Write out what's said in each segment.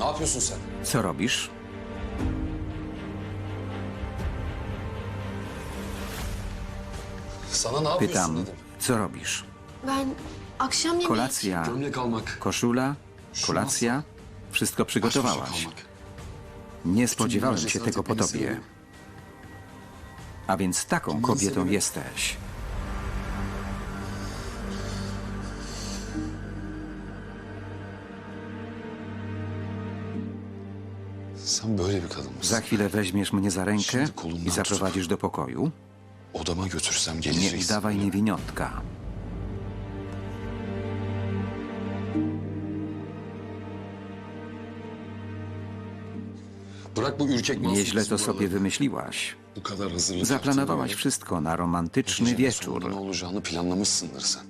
Ne yapıyorsun sen? Co robisz? Sana ne yapıyorsun Pytam, dedim. co robisz? Ben akşam yemeği... Kolacja, Gömlek almak. koszula, kolacja? Wszystko baş başa przygotowałaś. kalmak. Nie spodziewałem się tego po tobie. A więc taką kobietą jesteś. Sen böyle bir kadın mısın? Za chwilę weźmiesz mnie za rękę i zaprowadzisz do pokoju. Odama götürsem Nie geleceksin. udawaj niewiniątka. Bırak bu ürkek Nieźle to sobie buraları. wymyśliłaś. Bu kadar hazırlık Zaplanowałaś wszystko na romantyczny gecenin wieczór. sonunda Ne olacağını planlamışsındır sen.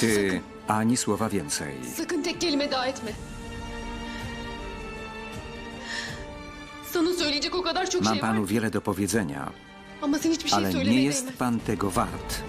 Ty ani słowa więcej. Sakın tek kelime daha etme. Sana söyleyecek o kadar çok Mam şey var. panu wiele do powiedzenia, Ama sen hiçbir şey ale nie söylemeye jest pan tego wart.